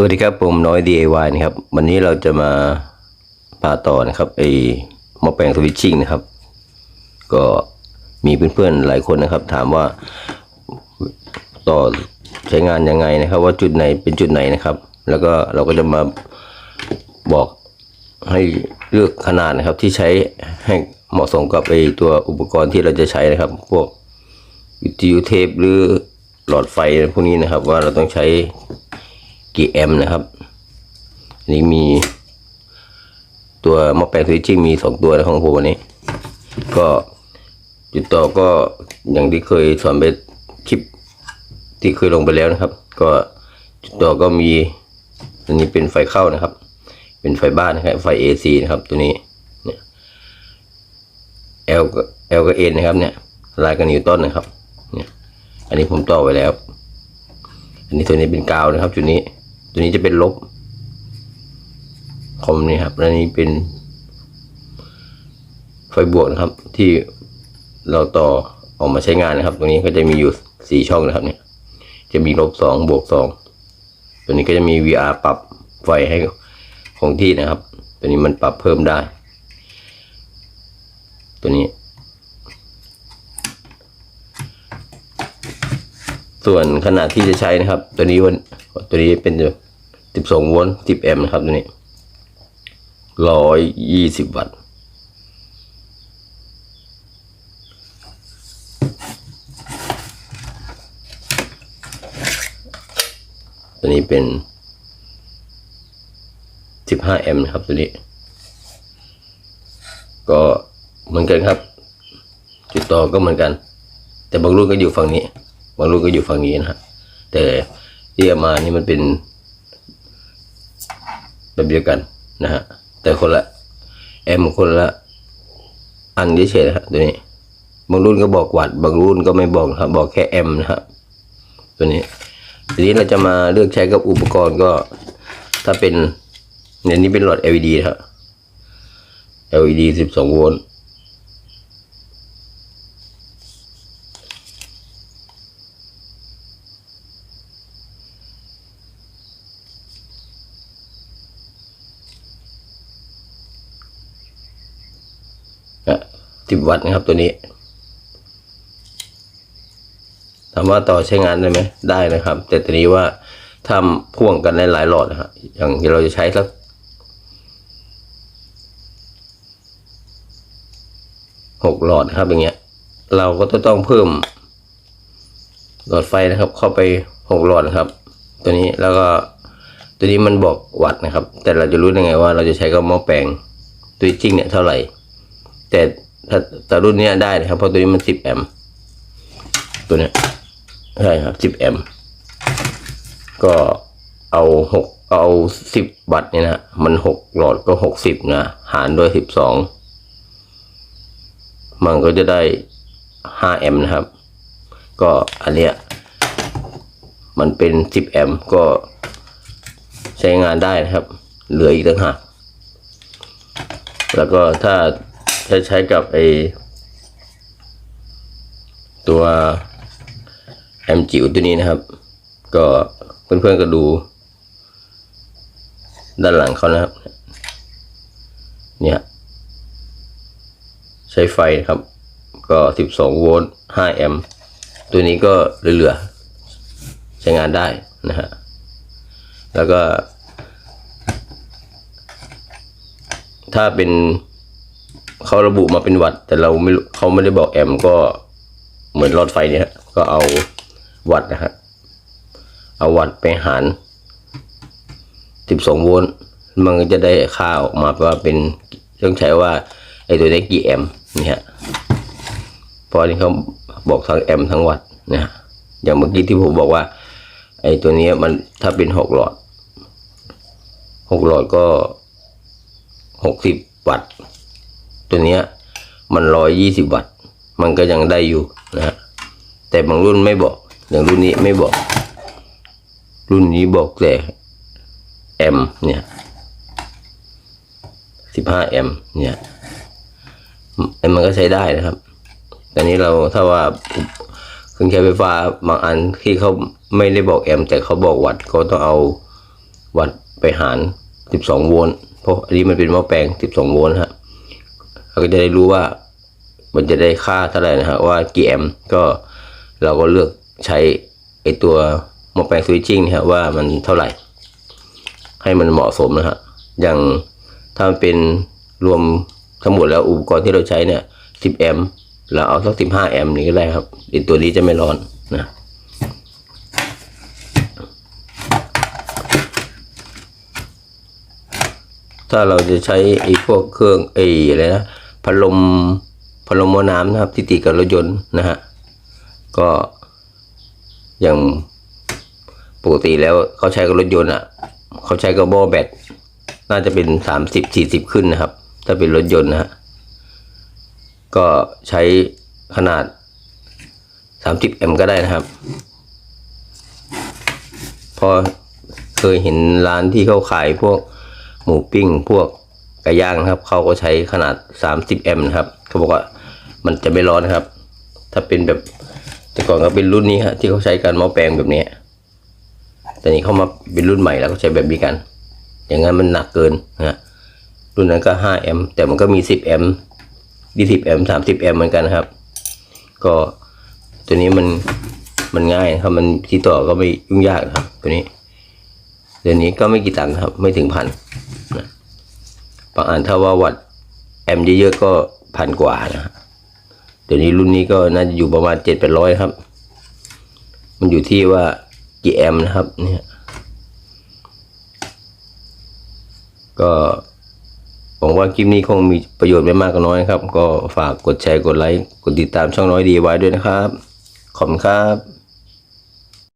สวัสดีครับผมน้อย DIY นะครับ วันนี้เราจะมาพาต่อนะครับไอ้หม้อแปลงสวิตชิ่งนะครับ ก็มีเพื่อนๆหลายคนนะครับ ถามว่าต่อใช้งานยังไงนะครับ ว่าจุดไหนเป็นจุดไหนนะครับ แล้วก็เราก็จะมาบอกให้เลือกขนาดนะครับที่ใช้ให้เหมาะสมกับไอ้ตัวอุปกรณ์ที่เราจะใช้นะครับ พวกวิทยุเทปหรือหลอดไฟพวกนี้นะครับ ว่าเราต้องใช้ กี่แอมป์นะครับอันนี้มี ตัวมอแปลงสวิตชิ่งมีสองตัวนะของผมวันนี้ ก็จุดต่อก็อย่างที่เคยสอนไปคลิปที่เคยลงไปแล้วนะครับ ก็จุดต่อก็มีอันนี้เป็นไฟเข้านะครับ เป็นไฟบ้านนะครับไฟ AC นะครับ ตัวนี้เนี่ย L กับ L กับ N นะครับ เนี่ยลายกับนิวตันนะครับ เนี่ย อันนี้ผมต่อไว้แล้ว อันนี้ตัวนี้เป็นกาวนะครับ จุดนี้ ตัวนี้จะเป็นลบ คอมนี่ครับ แล้วนี้เป็น ไฟบวกนะครับ ที่เราต่อออกมาใช้งานนะครับ ตรงนี้ก็จะมีอยู่สี่ช่องนะครับเนี่ย จะมีลบสองบวกสองตัวนี้ก็จะมี VR ปรับไฟให้คงที่นะครับ ตัวนี้มันปรับเพิ่มได้ ตัวนี้ ส่วนขนาดที่จะใช้นะครับ ตัวนี้วันตัวนี้เป็น สิบสองโวลต์สิบแอมป์นะครับตัวนี้ร้อยยี่สิบวัตต์ตัวนี้เป็นสิบห้าแอมป์นะครับตัวนี้ ก็เหมือนกันครับจุดต่อก็เหมือนกัน แต่บางรุ่นก็อยู่ฝั่งนี้ บางรุ่นก็อยู่ฝั่งนี้นะฮะแต่ที่เอามานี่มันเป็น แบบเดียวกันนะฮะแต่คนละแอมคนละอันเฉยๆนะฮะตัวนี้ บางรุ่นก็บอกวัดบางรุ่นก็ไม่บอกครับบอกแค่แอมนะฮะตัวนี้ทีนี้เราจะมาเลือกใช้กับอุปกรณ์ก็ ถ้าเป็นเนี่ยนี้เป็นหลอด LED ครับ LED 12 โวลต์ สิบวัตต์นะครับตัวนี้ถามว่าต่อใช้งานได้ไหมได้นะครับ แต่ตัวนี้ว่าถ้าพ่วงกันในหลายหลอดนะฮะอย่างที่เราจะใช้สักหกหลอดนะครับอย่างเงี้ย เราก็จะต้องเพิ่ม หลอดไฟนะครับ เข้าไปหกหลอดนะครับ ตัวนี้แล้วก็ตัวนี้มันบอกวัตต์นะครับ แต่เราจะรู้ได้ไงว่าเราจะใช้กับหม้อแปลงตัวจริงเนี่ยเท่าไหร่ แต่ ถ้าแต่รุ่นนี้ได้นะครับ เพราะตัวนี้มันสิบแอมป์ตัวนี้ใช่ครับสิบแอมป์ก็เอาหกเอาสิบวัตต์เนี่ยนะมันหกหลอดก็หกสิบนะหารด้วยสิบสองมันก็จะได้ห้าแอมป์นะครับ ก็อันเนี้ยมันเป็นสิบแอมป์ก็ใช้งานได้นะครับ เหลืออีกต่างหากแล้วก็ถ้า ถ้ใช้กับไอตัวแอมจิ๋วตัวนี้นะครับ ก็เพื่อนๆก็ดู ด้านหลังเขานะครับ เนี่ย ใช้ไฟนะครับ ก็สิบสองโวลต์ห้าแอมป์ตัวนี้ก็เหลือๆใช้งานได้นะฮะแล้วก็ ถ้าเป็น เขาระบุมาเป็นวัตแต่เราไม่เขาไม่ได้บอกแอมก็เหมือนหลอดไฟเนี่ยก็เอาวัตนะฮะเอาวัตไปหารสิบสองโวลต์มันก็จะได้ค่าออกมาว่าเป็นต้องใช้ว่าไอ้ตัวนี้กี่แอมเนี่ยฮะพราะนี่เขาบอกทั้งแอมทั้งวัตนะฮะอย่างเมื่อกี้ที่ผมบอกว่า ไอ้ตัวนี้มันถ้าเป็นหกหลอดหกหลอดก็หกสิบวัตต์ ตัวเนี้ยมันร้อยยี่สิบวัตต์ มันก็ยังได้อยู่นะ แต่บางรุ่นไม่บอก อย่างรุ่นนี้ไม่บอก รุ่นนี้บอกแต่แอมเนี่ยสิบห้าแอมเนี่ยไอ้มันก็ใช้ได้นะครับ แต่นี้เราถ้าว่าเครื่องใช้ไฟฟ้าบางอันที่เขาไม่ได้บอกแอม แต่เขาบอกวัตต์ก็ต้องเอาวัดไปหาร 12 โวลต์เพราะอันนี้มันเป็นหม้อแปลง 12 โวลต์ฮะ เราก็จะได้รู้ว่ามันจะได้ค่าเท่าไหร่นะฮะว่ากี่แอมป์ก็เราก็เลือกใช้ไอตัวหม้อแปลงสวิตชิ่งนะฮะว่ามันเท่าไหร่ ให้มันเหมาะสมนะฮะอย่างถ้ามันเป็นรวมทั้งหมดแล้วอุปกรณ์ที่เราใช้เนี่ย 10 แอมป์เราเอาสัก 15 แอมป์นี่ก็ได้ครับไอตัวนี้จะไม่ร้อนนะถ้าเราจะใช้ไอ้พวกเครื่องไอ้อะไรนะ พัดลมพัดลมม้อน้ำนะครับ ที่ติดกับรถยนต์นะฮะก็อย่างปกติแล้วเขาใช้กับรถยนต์อะเขาใช้กับโบแบตน่าจะเป็นสามสิบสี่สิบขึ้นนะครับ ถ้าเป็นรถยนต์นะฮะก็ใช้ขนาดสามสิบแอมป์ก็ได้นะครับ พอเคยเห็นร้านที่เขาขายพวกหมูปิ้งพวก ไก่ย่างนะครับเขาก็ใช้ขนาด 30 แอมป์นะครับเขาบอกว่ามันจะไม่ร้อนครับ ถ้าเป็นแบบแต่ก่อนก็เป็นรุ่นนี้ฮะที่เขาใช้กันหม้อแปลงแบบนี้แต่นี้เขามาเป็นรุ่นใหม่แล้วก็ใช้แบบนี้กัน อย่างนั้นมันหนักเกินนะรุ่นนั้นก็5แอมป์แต่มันก็มี 10แอมป์20แอมป์30แอมป์เหมือนกันครับ ก็ตัวนี้มันมันง่ายครับมันที่ต่อก็ไม่ยุ่งยากครับ ตัวนี้เดี๋ยวนี้ก็ไม่กี่ตังค์ครับ ไม่ถึงพัน บางอันถ้าว่าวัดแอมป์เยอะๆก็พันกว่านะฮะเดี๋ยวนี้รุ่นนี้ก็น่าจะอยู่ประมาณเจ็ดแปดร้อยครับ มันอยู่ที่ว่ากี่แอมป์นะครับเนี่ยก็หวังว่าคลิปนี้คงมีประโยชน์ไม่มากก็น้อยครับ ก็ฝากกดแชร์กดไลค์กดติดตามช่องน้อยดีไว้ด้วยนะครับ ขอบคุณครับ